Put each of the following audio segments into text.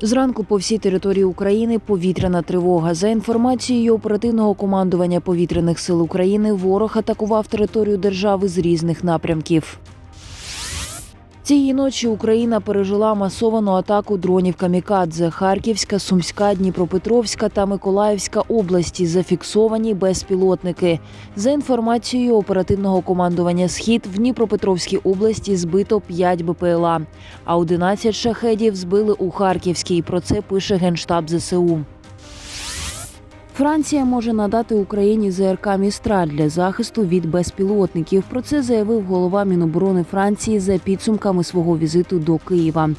Зранку по всій території України повітряна тривога. За інформацією оперативного командування повітряних сил України, ворог атакував територію держави з різних напрямків. Цієї ночі Україна пережила масовану атаку дронів камікадзе. Харківська, Сумська, Дніпропетровська та Миколаївська області зафіксовані безпілотники. За інформацією оперативного командування Схід в Дніпропетровській області збито 5 БПЛА, а 11 шахедів збили у Харківській. Про це пише генштаб ЗСУ. Франція може надати Україні ЗРК Містраль для захисту від безпілотників. Про це заявив голова Міноборони Франції за підсумками свого візиту до Києва.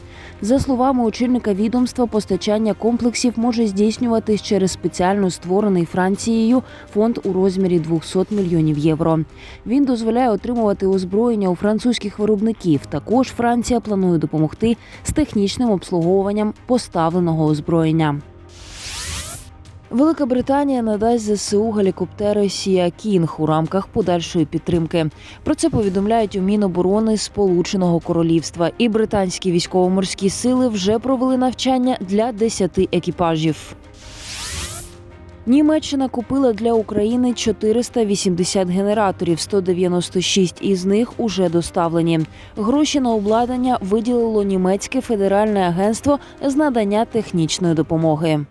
За словами очільника відомства, постачання комплексів може здійснюватись через спеціально створений Францією фонд у розмірі 200 мільйонів євро. Він дозволяє отримувати озброєння у французьких виробників. Також Франція планує допомогти з технічним обслуговуванням поставленого озброєння. Велика Британія надасть ЗСУ гелікоптери Сія Кінг у рамках подальшої підтримки. Про це повідомляють у Міноборони Сполученого Королівства. І британські військово-морські сили вже провели навчання для 10 екіпажів. Німеччина купила для України 480 генераторів, 196 із них уже доставлені. Гроші на обладнання виділило німецьке федеральне агентство з надання технічної допомоги.